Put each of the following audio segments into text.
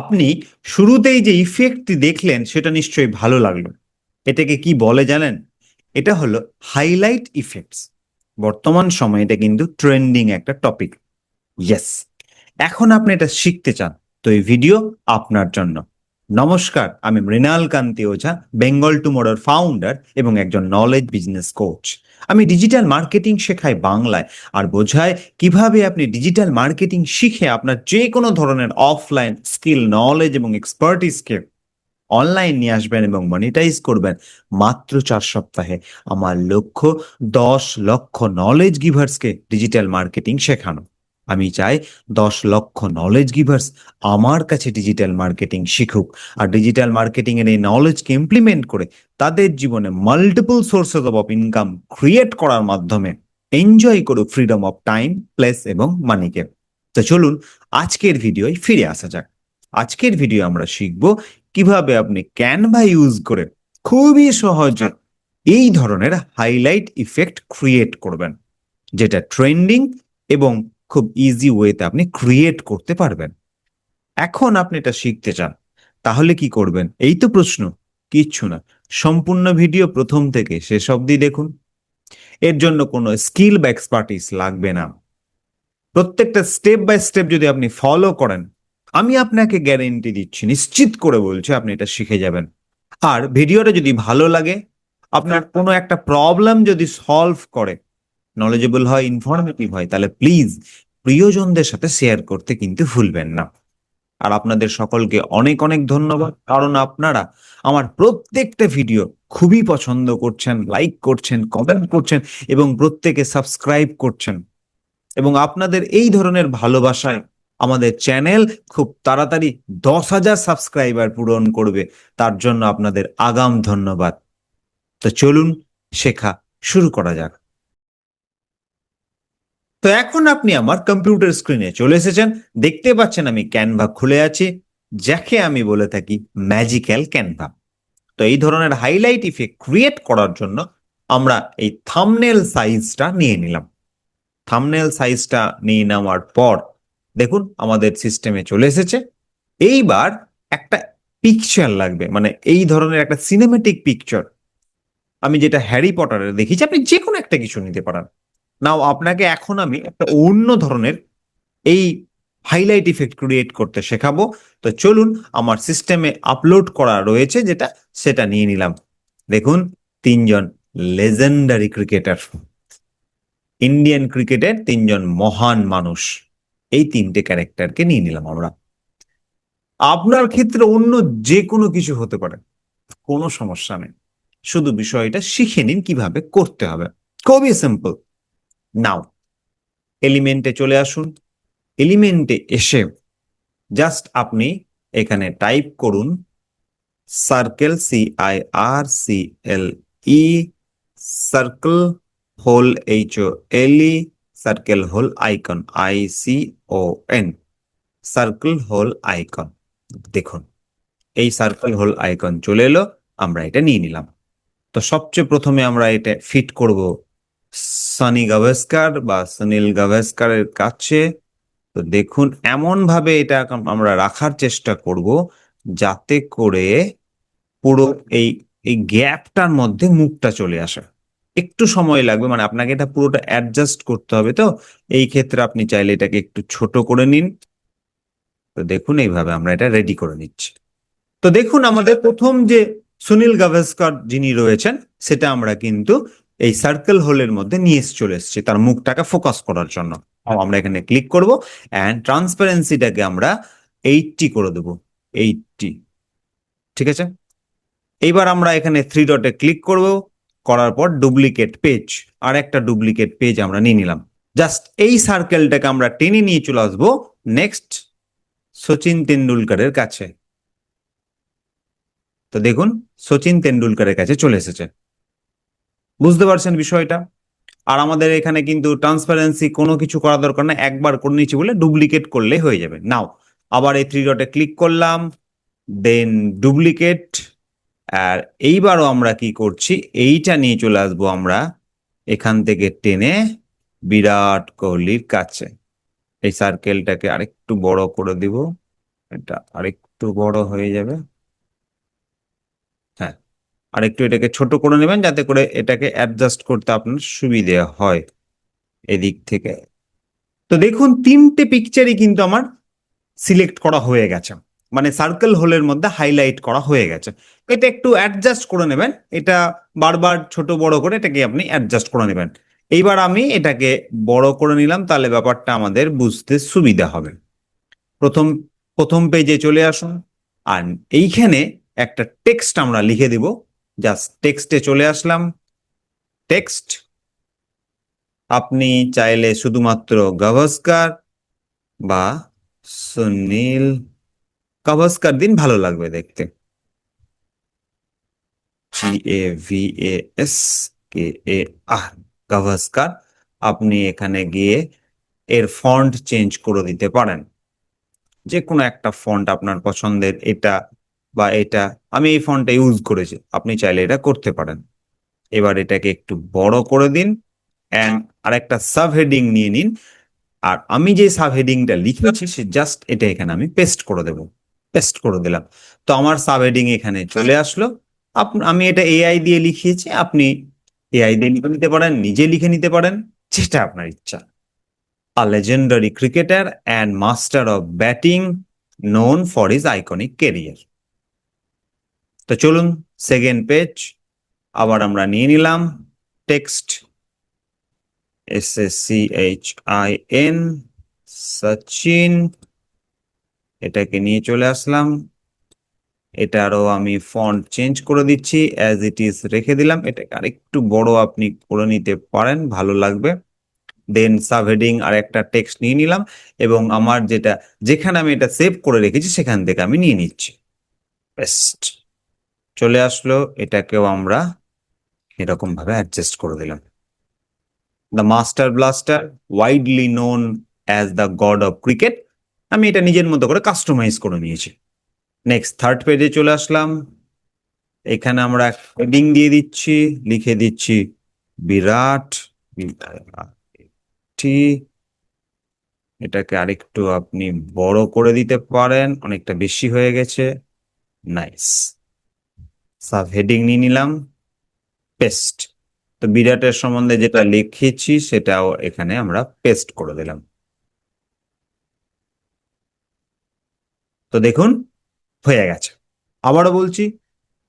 আপনি শুরুতেই যে ইফেক্টটি দেখলেন, সেটা নিশ্চয়ই ভালো লাগল। এটাকে কি বলে জানেন? এটা হলো হাইলাইট ইফেক্টস বর্তমান সময়ে এটা কিন্তু ট্রেন্ডিং একটা টপিক ইয়েস এখন আপনি এটা শিখতে চান, তো এই ভিডিও আপনার জন্য। নমস্কার, আমি মৃণাল কান্তি ওঝা বেঙ্গল টুমোরোর ফাউন্ডার এবং একজন নলেজ বিজনেস কোচ আমি ডিজিটাল মার্কেটিং শেখাই বাংলায় আর বোঝায় কীভাবে আপনি ডিজিটাল মার্কেটিং শিখে আপনার যে কোনো ধরনের অফলাইন স্কিল নলেজ এবং এক্সপার্টিসকে অনলাইন নিয়ে আসবেন এবং মনিটাইজ করবেন মাত্র চার সপ্তাহে। আমার লক্ষ্য দশ লক্ষ নলেজ গিভার্সকে ডিজিটাল মার্কেটিং শেখানো। আমি চাই দশ লক্ষ নলেজ গিভার্স আমার কাছে ডিজিটাল মার্কেটিং শিখুক। আর ডিজিটাল মার্কেটিং এর এই নলেজকে ইমপ্লিমেন্ট করে তাদের জীবনে multiple sources of income create করার মাধ্যমে এনজয় করুক ফ্রিডম অফ টাইম প্লেস এবং মানিকে তো চলুন আজকের ভিডিওয় ফিরে আসা যাক। আজকের ভিডিও আমরা শিখব কীভাবে আপনি ক্যানভা ইউজ করে খুবই সহজে এই ধরনের হাইলাইট ইফেক্ট ক্রিয়েট করবেন, যেটা ট্রেন্ডিং এবং খুব ইজি ওয়েতে আপনি ক্রিয়েট করতে পারবেন। এখন আপনি এটা শিখতে চান, তাহলে কি করবেন? এই তো প্রশ্ন, কিচ্ছু না। সম্পূর্ণ ভিডিও প্রথম থেকে, শেষ অবধি দেখুন। এর জন্য কোনো স্কিল বা এক্সপার্টিস লাগবে না। প্রত্যেকটা স্টেপ বাই স্টেপ যদি আপনি ফলো করেন, আমি আপনাকে গ্যারেন্টি দিচ্ছি, নিশ্চিত করে বলছি আপনি এটা শিখে যাবেন। আর ভিডিওটা যদি ভালো লাগে, আপনার কোনো একটা প্রবলেম যদি সলভ করে নলেজেবল হয় ইনফরমেটিভ হয়, তাহলে প্লিজ প্রিয়জনদের সাথে শেয়ার করতে কিন্তু ভুলবেন না। আর আপনাদের সকলকে অনেক অনেক ধন্যবাদ, কারণ আপনারা আমার প্রত্যেকটা ভিডিও খুবই পছন্দ করছেন লাইক করছেন কমেন্ট করছেন এবং প্রত্যেকে সাবস্ক্রাইব করছেন। এবং আপনাদের এই ধরনের ভালোবাসায় আমাদের চ্যানেল খুব তাড়াতাড়ি দশ হাজার সাবস্ক্রাইবার পূরণ করবে, তার জন্য আপনাদের আগাম ধন্যবাদ। তো চলুন শেখা শুরু করা যাক। তো এখন আপনি আমার কম্পিউটার স্ক্রিনে চলে এসেছেন। দেখতে পাচ্ছেন আমি ক্যানভা খুলে আছি, যাকে আমি বলে থাকি ম্যাজিক্যাল ক্যানভা তো এই ধরনের হাইলাইট ইফেক্ট ক্রিয়েট করার জন্য আমরা এই থামনেল সাইজটা নিয়ে নিলাম। থামনেল সাইজটা নিয়ে নেওয়ার পর দেখুন আমাদের সিস্টেমে চলে এসেছে। এইবার একটা পিকচার লাগবে মানে এই ধরনের একটা সিনেমেটিক পিকচার আমি যেটা হ্যারি পটারের দেখিছি আপনি যে কোনো একটা কিছু নিতে পারেন। নাও আপনাকে এখন আমি একটা অন্য ধরনের এই হাইলাইট ইফেক্ট ক্রিয়েট করতে শেখাবো। তো চলুন, আমার সিস্টেমে আপলোড করা রয়েছে যেটা, সেটা নিয়ে নিলাম। দেখুন, তিনজন লেজেন্ডারি ক্রিকেটার ইন্ডিয়ান ক্রিকেটের তিনজন মহান মানুষ। এই তিনটে ক্যারেক্টারকে নিয়ে নিলাম আমরা। আপনার ক্ষেত্রে অন্য যে কোনো কিছু হতে পারে, কোনো সমস্যা নেই। শুধু বিষয়টা শিখে নিন কীভাবে করতে হবে। খুবই সিম্পল নাও। এলিমেন্টে চলে আসুন। এলিমেন্টে এসে জাস্ট আপনি এখানে টাইপ করুন circle C I R C L E circle hole H O L E circle hole icon I C O N circle hole icon দেখুন, এই সার্কেল হোল আইকন চলে এলো, আমরা এটা নিয়ে নিলাম। তো সবচেয়ে প্রথমে আমরা এটা ফিট করব সানি গাভাস্কার বা সুনীল গাভাস্কারের কাছে। তো দেখুন এমন ভাবে এটা আমরা রাখার চেষ্টা করব যাতে করে পুরো এই এই গ্যাপটার মধ্যে মুখটা চলে আসে। একটু সময় লাগবে মানে আপনাকে এটা পুরোটা অ্যাডজাস্ট করতে হবে তো। এই ক্ষেত্রে আপনি চাইলে এটাকে একটু ছোট করে নিন। তো দেখুন, এইভাবে আমরা এটা রেডি করে নিচ্ছি। তো দেখুন, আমাদের প্রথম যে সুনীল গাভাস্কর যিনি রয়েছেন, সেটা আমরা কিন্তু এই সার্কেল হোলের মধ্যে নিয়ে চলে এসেছি, তার মুখটাকে ফোকাস করার জন্য। আমরা এখানে ক্লিক করব অ্যান্ড ট্রান্সপারেন্সিটাকে আমরা এইটটি করে দেবো এইটটি ঠিক আছে? এইবার আমরা এখানে থ্রি ডটে ক্লিক করব, করার পর ডুপ্লিকেট পেজ আর একটা ডুপ্লিকেট পেজ আমরা নিয়ে নিলাম। জাস্ট এই সার্কেলটাকে আমরা টেনে নিয়ে চলে আসব নেক্সট সচিন তেন্ডুলকারের কাছে। তো দেখুন, সচিন তেন্ডুলকারের কাছে চলে এসেছে। বুঝতে পারছেন বিষয়টা? আর আমাদের এখানে কিন্তু ট্রান্সপারেন্সি কোনো কিছু করা দরকার না, একবার করে নিচ্ছি বলে ডুপ্লিকেট করলে হয়ে যাবে। নাও আবার এই থ্রি ডটে ক্লিক করলাম দেন ডুপ্লিকেট আর এইবারও আমরা কি করছি, এইটা নিয়ে চলে আসব আমরা এখান থেকে টেনে বিরাট কোহলির কাছে। এই সার্কেলটাকে আরেকটু বড় করে দিব, এটা আরেকটু বড় হয়ে যাবে। হ্যাঁ আর একটু এটাকে ছোট করে নেবেন যাতে করে এটাকে অ্যাডজাস্ট করতে আপনার সুবিধে হয় এদিক থেকে। তো দেখুন, তিনটে পিকচারই কিন্তু আমার সিলেক্ট করা হয়ে গেছে। মানে সার্কেল হোলের মধ্যে হাইলাইট করা হয়ে গেছে। এটা একটু অ্যাডজাস্ট করে নেবেন। এটা বারবার ছোট, বড় করে এটাকে আপনি অ্যাডজাস্ট করে নেবেন। এইবার আমি এটাকে বড় করে নিলাম, তাহলে ব্যাপারটা আমাদের বুঝতে সুবিধা হবে। প্রথম প্রথম পেজে চলে আসুন। আর এইখানে একটা টেক্সট আমরা লিখে দিব। জাস্ট টেক্সটে চলে আসলাম। টেক্সট আপনি চাইলে শুধুমাত্র গাভাস্কার বা সুনীল গাভাস্কার দিন ভালো লাগবে দেখতে। G A V A S K A R Gavaskar আপনি এখানে গিয়ে এর ফন্ট চেঞ্জ করে দিতে পারেন। যে কোনো একটা ফন্ট আপনার পছন্দের, এটা বা এটা, আমি এই ফন্টটা ইউজ করেছি, আপনি চাইলে এটা করতে পারেন। এবার এটাকে একটু বড় করে দিন অ্যান্ড আরেকটা সাব হেডিং নিয়ে নিন। আর আমি যে সাব হেডিংটা লিখেছি, সে জাস্ট এটা এখানে আমি পেস্ট করে দেব। পেস্ট করে দিলাম। তো আমার সাব হেডিং এখানে চলে আসলো। আমি এটা এআই দিয়ে লিখিয়েছি, আপনি এআই দিয়ে লিখে নিতে পারেন, নিজে লিখে নিতে পারেন, যেটা আপনার ইচ্ছা। A legendary cricketer and master of batting known for his iconic career তো চলুন সেকেন্ড পেজ আবার আমরা নিয়ে নিলাম text S S C H I N Sachin এটাকে নিয়ে চলে আসলাম। এটারও আমি ফন্ট চেঞ্জ করে দিচ্ছি অ্যাজ ইট ইজ রেখে দিলাম। এটাকে আরেকটু বড় আপনি করে নিতে পারেন, ভালো লাগবে। দেন সাব হেডিং আর একটা টেক্সট নিয়ে নিলাম, এবং আমার যেটা, যেখানে আমি এটা সেভ করে রেখেছি, সেখান থেকে আমি নিয়ে নিচ্ছি। বেস্ট চলে আসলো, এটাকেও আমরা এরকম ভাবে অ্যাডজাস্ট করে দিলাম। The master blaster widely known as the god of cricket আমি এটা নিজের মতো করে কাস্টমাইজ করে নিয়েছি। নেক্সট থার্ড পেজে চলে আসলাম। এখানে আমরা হেডিং দিয়ে দিচ্ছি, লিখে দিচ্ছি, বিরাট এটাকে আরেকটু আপনি বড় করে দিতে পারেন, অনেকটা বেশি হয়ে গেছে। নাইস সাব হেডিং নিয়ে নিলাম, পেস্ট। তো বিরাটের সম্বন্ধে যেটা লিখেছি সেটাও এখানে আমরা পেস্ট করে দিলাম। তো দেখুন, হয়ে গেছে। আবারও বলছি,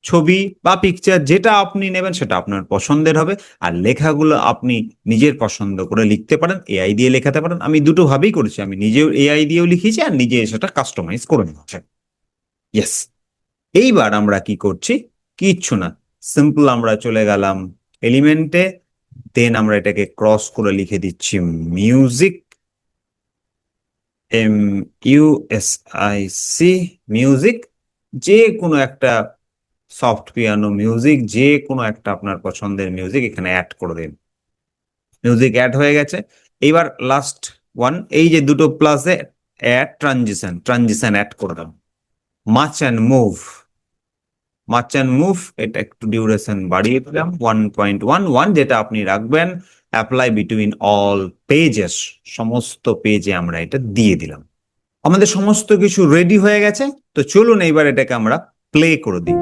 ছবি বা পিকচার যেটা আপনি নেবেন সেটা আপনার পছন্দের হবে, আর লেখাগুলো আপনি নিজের পছন্দ করে লিখতে পারেন এআই দিয়ে লেখাতে পারেন। আমি দুটো ভাবেই করেছি, আমি নিজেও এআই দিয়েও লিখেছি আর নিজে সেটা কাস্টমাইজ করে নিচ্ছি ইয়েস এইবার আমরা কি করছি কিচ্ছু না। সিম্পল আমরা চলে গেলাম এলিমেন্টে দেন আমরা এটাকে ক্রস করে লিখে দিচ্ছি music M U S I C music যে কোনো একটা সফট পিয়ানো মিউজিক যে কোনো একটা আপনার পছন্দের মিউজিক এখানে অ্যাড করে দিন। মিউজিক অ্যাড হয়ে গেছে। এইবার লাস্ট ওয়ান এই যে দুটো প্লাসে অ্যাড ট্রানজিশন ট্রানজিশন অ্যাড করে দাও। Match and move match move এটা একটু ডিউরেশন বাড়িয়ে দিলাম ওয়ান পয়েন্ট ওয়ান ওয়ান যেটা আপনি রাখবেন অ্যাপ্লাই বিটুইন অল পেজেস সমস্ত পেজে আমরা এটা দিয়ে দিলাম। আমাদের সমস্ত কিছু রেডি হয়ে গেছে, তো চলুন এইবার এটাকে আমরা প্লে করে দিই।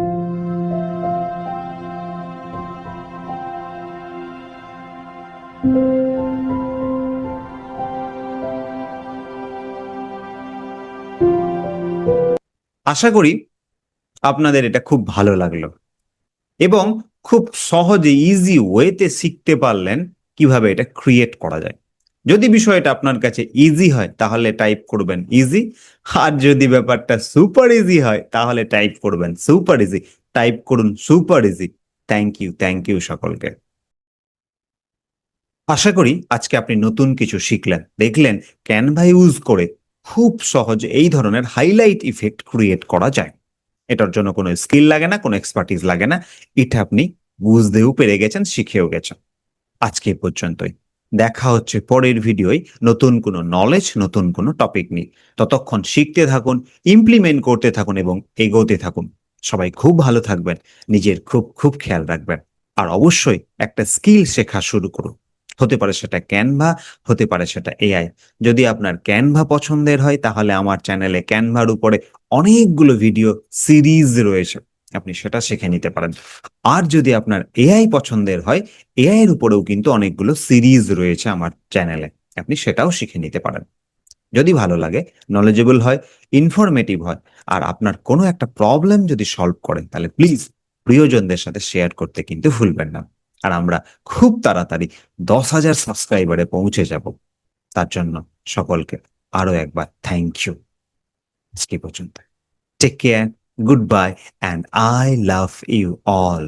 আশা করি আপনাদের এটা খুব ভালো লাগল। এবং খুব সহজে ইজি ওয়েতে শিখতে পারলেন কীভাবে এটা ক্রিয়েট করা যায়। যদি বিষয়টা আপনার কাছে ইজি হয়, তাহলে টাইপ করবেন ইজি আর যদি ব্যাপারটা সুপার ইজি হয়, তাহলে টাইপ করবেন সুপার ইজি টাইপ করুন super easy thank you thank you সকলকে। আশা করি আজকে আপনি নতুন কিছু শিখলেন। দেখলেন ক্যানভা ইউজ করে খুব সহজে এই ধরনের হাইলাইট ইফেক্ট ক্রিয়েট করা যায়। এটার জন্য কোনো স্কিল লাগে না, কোনো এক্সপার্টিস লাগে না। এটা আপনি বুঝতেও পেরে গেছেন, শিখেও গেছেন। আজকে পর্যন্তই। দেখা হচ্ছে পরের ভিডিওয় নতুন কোনো নলেজ নতুন কোনো টপিক নিয়ে। ততক্ষণ শিখতে থাকুন ইমপ্লিমেন্ট করতে থাকুন এবং এগোতে থাকুন। সবাই খুব ভালো থাকবেন, নিজের খুব খুব খেয়াল রাখবেন। আর অবশ্যই একটা স্কিল শেখা শুরু করুন। হতে পারে সেটা ক্যানভা হতে পারে সেটা এআই যদি আপনার ক্যানভা পছন্দের হয়, তাহলে আমার চ্যানেলে ক্যানভার উপরে অনেকগুলো ভিডিও সিরিজ রয়েছে। আপনি সেটা শিখে নিতে পারেন। আর যদি আপনার এআই পছন্দের হয় এআই এর উপরেও কিন্তু অনেকগুলো সিরিজ রয়েছে আমার চ্যানেলে আপনি সেটাও শিখে নিতে পারেন। যদি ভালো লাগে নলেজেবল হয় ইনফরমেটিভ হয়, আর আপনার কোনো একটা প্রবলেম যদি সলভ করেন, তাহলে প্লিজ প্রিয়জনদের সাথে শেয়ার করতে কিন্তু ভুলবেন না। আর আমরা খুব তাড়াতাড়ি দশ হাজার সাবস্ক্রাইবারে পৌঁছে যাব। তার জন্য সকলকে আরও একবার থ্যাংক ইউ আজকে পর্যন্ত। Take care good bye and I love you all